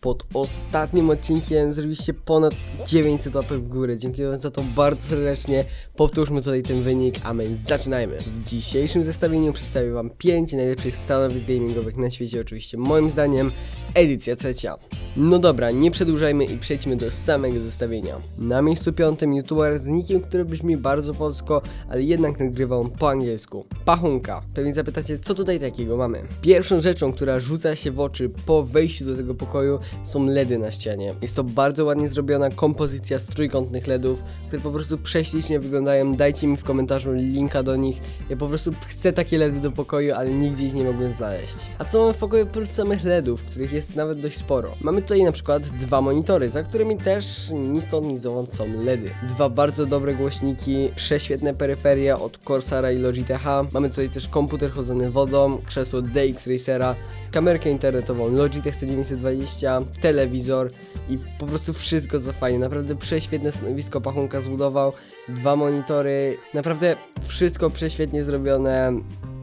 Pod ostatnim odcinkiem zrobiliście ponad 900 łapek w górę. Dziękuję za to bardzo serdecznie. Powtórzmy tutaj ten wynik, a my zaczynajmy. W dzisiejszym zestawieniu przedstawię wam 5 najlepszych stanowisk gamingowych na świecie. Oczywiście moim zdaniem edycja trzecia. No dobra, nie przedłużajmy i przejdźmy do samego zestawienia. Na miejscu piątym youtuber z nickiem, który brzmi bardzo polsko, ale jednak nagrywa on po angielsku. Pachunka. Pewnie zapytacie, co tutaj takiego mamy? Pierwszą rzeczą, która rzuca się w oczy po wejściu do tego pokoju są LEDy na ścianie. Jest to bardzo ładnie zrobiona kompozycja z trójkątnych LEDów, które po prostu prześlicznie wyglądają. Dajcie mi w komentarzu linka do nich. Ja po prostu chcę takie LEDy do pokoju, ale nigdzie ich nie mogłem znaleźć. A co mamy w pokoju oprócz samych LEDów, których jest nawet dość sporo? Mamy tutaj na przykład dwa monitory, za którymi też ni stąd ni zowąd są LEDy. Dwa bardzo dobre głośniki, prześwietne peryferia od Corsara i Logitecha. Mamy tutaj też komputer chodzony wodą, krzesło DX Racera, kamerkę internetową Logitech C920, telewizor i po prostu wszystko co fajnie. Naprawdę prześwietne stanowisko Pachunka zbudował, dwa monitory, naprawdę wszystko prześwietnie zrobione.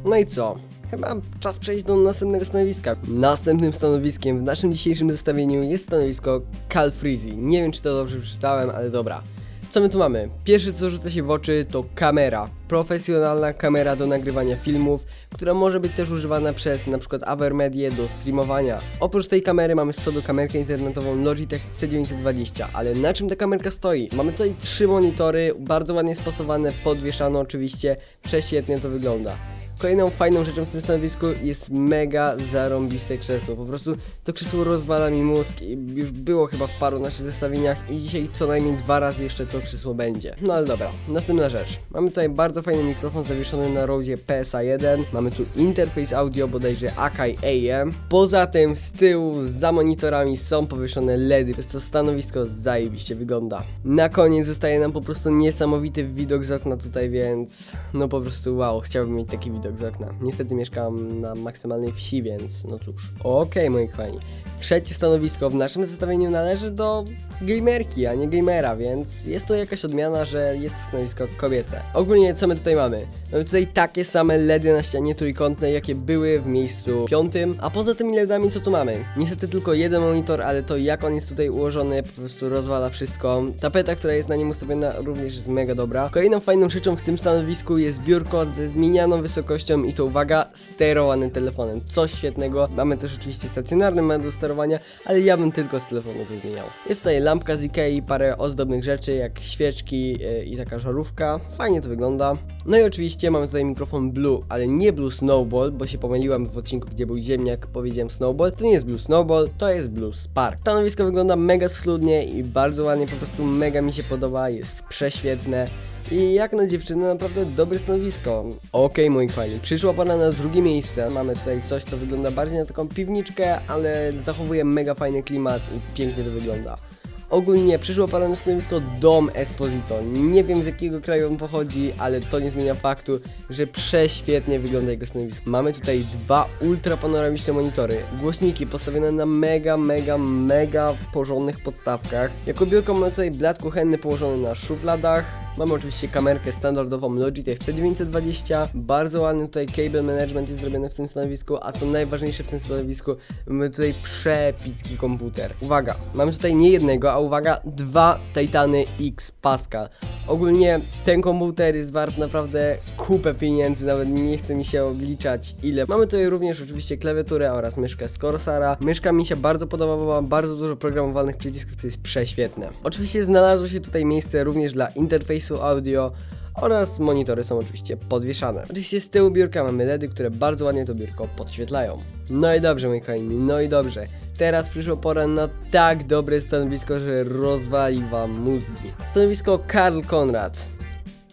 No i co? Chyba czas przejść do następnego stanowiska. Następnym stanowiskiem w naszym dzisiejszym zestawieniu jest stanowisko Cal Freezy. Nie wiem czy to dobrze przeczytałem, ale dobra. Co my tu mamy? Pierwsze co rzuca się w oczy to kamera. Profesjonalna kamera do nagrywania filmów, która może być też używana przez np. Avermedię do streamowania. Oprócz tej kamery mamy z przodu kamerkę internetową Logitech C920, ale na czym ta kamerka stoi? Mamy tutaj trzy monitory, bardzo ładnie spasowane, podwieszane oczywiście, prześwietnie to wygląda. Kolejną fajną rzeczą w tym stanowisku jest mega zarąbiste krzesło. Po prostu to krzesło rozwala mi mózg i już było chyba w paru naszych zestawieniach i dzisiaj co najmniej dwa razy jeszcze to krzesło będzie. No ale dobra, następna rzecz. Mamy tutaj bardzo fajny mikrofon zawieszony na Rode PSA1. Mamy tu interfejs audio bodajże Akai AM. Poza tym z tyłu za monitorami są powieszone LEDy, przez co stanowisko zajebiście wygląda. Na koniec zostaje nam po prostu niesamowity widok z okna tutaj, więc no po prostu wow, chciałbym mieć taki widok z okna. Niestety mieszkam na maksymalnej wsi, więc no cóż. Okej, moi kochani. Trzecie stanowisko w naszym zestawieniu należy do gamerki, a nie gamera, więc jest to jakaś odmiana, że jest to stanowisko kobiece. Ogólnie co my tutaj mamy? Mamy tutaj takie same LEDy na ścianie trójkątnej, jakie były w miejscu piątym, a poza tymi LEDami co tu mamy? Niestety tylko jeden monitor, ale to jak on jest tutaj ułożony po prostu rozwala wszystko. Tapeta, która jest na nim ustawiona również jest mega dobra. Kolejną fajną rzeczą w tym stanowisku jest biurko ze zmienianą wysokością i to uwaga, sterowanym telefonem. Coś świetnego. Mamy też oczywiście stacjonarny model sterowania, ale ja bym tylko z telefonu to zmieniał. Jest tutaj lampka z Ikei, parę ozdobnych rzeczy jak świeczki yy, i taka żarówka. Fajnie to wygląda. No i oczywiście mamy tutaj mikrofon Blue, ale nie Blue Snowball, bo się pomyliłem w odcinku, gdzie był ziemniak, powiedziałem Snowball. To nie jest Blue Snowball, to jest Blue Spark. Stanowisko wygląda mega schludnie i bardzo ładnie, po prostu mega mi się podoba, jest prześwietne. I jak na dziewczynę naprawdę dobre stanowisko. Okej moi kochani, przyszła pora na drugie miejsce. Mamy tutaj coś, co wygląda bardziej na taką piwniczkę, ale zachowuje mega fajny klimat i pięknie to wygląda. Ogólnie przyszło pora na stanowisko Dom Esposito. Nie wiem z jakiego kraju on pochodzi, ale to nie zmienia faktu, że prześwietnie wygląda jego stanowisko. Mamy tutaj dwa ultra panoramiczne monitory, głośniki postawione na mega, mega, mega porządnych podstawkach. Jako biurko mamy tutaj blat kuchenny położony na szufladach. Mamy oczywiście kamerkę standardową Logitech C920. Bardzo ładny tutaj cable management jest zrobiony w tym stanowisku, a co najważniejsze w tym stanowisku, mamy tutaj przepicki komputer. Uwaga, mamy tutaj nie jednego, a uwaga, dwa Titany X Pascal. Ogólnie ten komputer jest wart naprawdę kupę pieniędzy, nawet nie chce mi się obliczać ile. Mamy tutaj również oczywiście klawiaturę oraz myszkę z Corsara. Myszka mi się bardzo podoba, bo bardzo dużo programowalnych przycisków, co jest prześwietne. Oczywiście znalazło się tutaj miejsce również dla interfejsu audio oraz monitory są oczywiście podwieszane. Oczywiście z tyłu biurka mamy LEDy, które bardzo ładnie to biurko podświetlają. No i dobrze moi kochani, no i dobrze. Teraz przyszła pora na tak dobre stanowisko, że rozwali wam mózgi. Stanowisko Karl Konrad.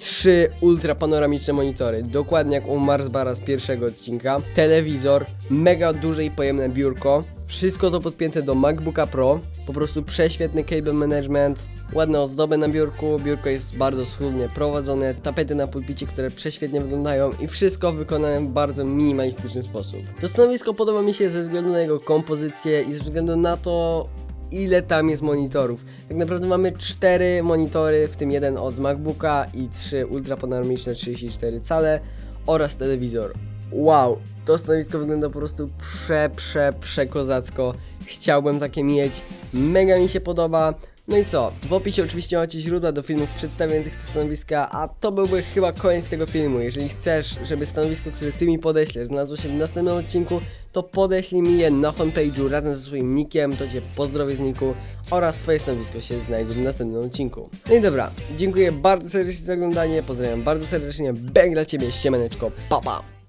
Trzy ultra panoramiczne monitory, dokładnie jak u Marsbara z pierwszego odcinka, telewizor, mega duże i pojemne biurko, wszystko to podpięte do MacBooka Pro, po prostu prześwietny cable management, ładne ozdoby na biurku, biurko jest bardzo schludnie prowadzone, tapety na pulpicie, które prześwietnie wyglądają i wszystko wykonane w bardzo minimalistyczny sposób. To stanowisko podoba mi się ze względu na jego kompozycję i ze względu na to, ile tam jest monitorów. Tak naprawdę mamy cztery monitory, w tym jeden od MacBooka i trzy ultra panoramiczne 34 cale oraz telewizor. Wow, to stanowisko wygląda po prostu prze, prze, przekozacko. Chciałbym takie mieć, mega mi się podoba. No i co? W opisie oczywiście macie źródła do filmów przedstawiających te stanowiska, a to byłby chyba koniec tego filmu. Jeżeli chcesz, żeby stanowisko, które ty mi podeślesz, znalazło się w następnym odcinku, to podeślij mi je na fanpage'u razem ze swoim nickiem, to cię pozdrowię z niku oraz twoje stanowisko się znajdzie w następnym odcinku. No i dobra, dziękuję bardzo serdecznie za oglądanie, pozdrawiam bardzo serdecznie, bang dla ciebie, siemaneczko, pa pa!